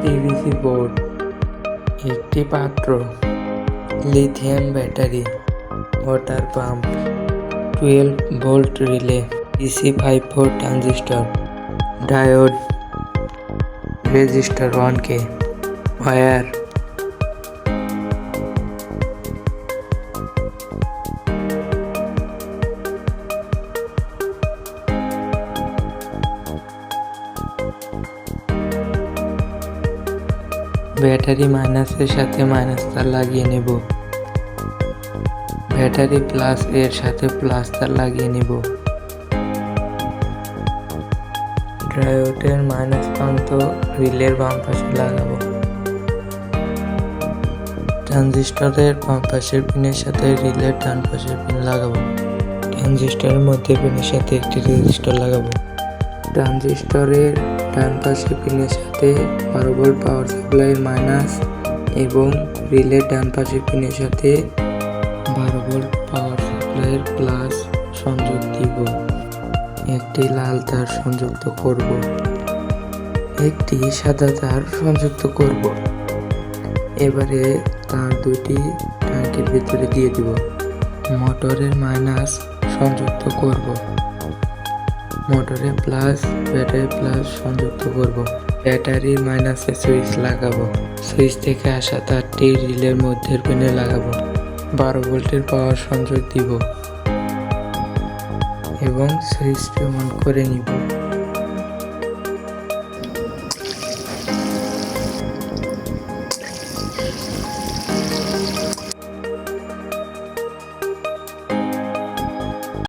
PVC board একটি পাত্র lithium battery water pump twelve volt relay DC five four transistor diode resistor one K wire battery মাইনাসের সাথে minus তার লাগিয়ে নেব। ব্যাটারি প্লাস এর সাথে প্লাস তার লাগিয়ে নেব। ড্রায়োডের মাইনাস প্রান্ত রিলের বাম পাশে লাগাবো। ট্রানজিস্টরের বাম পাশের পিনের সাথে রিলের ডান পাশের পিন লাগাবো। ট্রানজিস্টরের মধ্যে পিনের সাথে একটি রেজিস্টার লাগাবো। ট্রানজিস্টরের ডান পাশের পিনের সাথে বারো পাওয়ার সাপ্লাইয়ের মাইনাস এবং রিলের ডান পাশের পিনের সাথে বারো পাওয়ার সাপ্লাইয়ের প্লাস সংযোগ দিব। একটি লাল তার সংযুক্ত করব। একটি সাদা তার সংযুক্ত করব। এবারে তার দুটি ট্যাঙ্কের ভিতরে দিয়ে দিব। মোটরের মাইনাস সংযুক্ত করব। মোটরে প্লাস ব্যাটারি প্লাস সংযুক্ত করব। ব্যাটারি মাইনাসে সুইচ লাগাবো। সুইচ থেকে আসা তারটি রিলের মধ্যের পিনে লাগাবো। বারো ভোল্টের পাওয়ার সংযোগ দিব এবং সুইচটি অন করে নিব।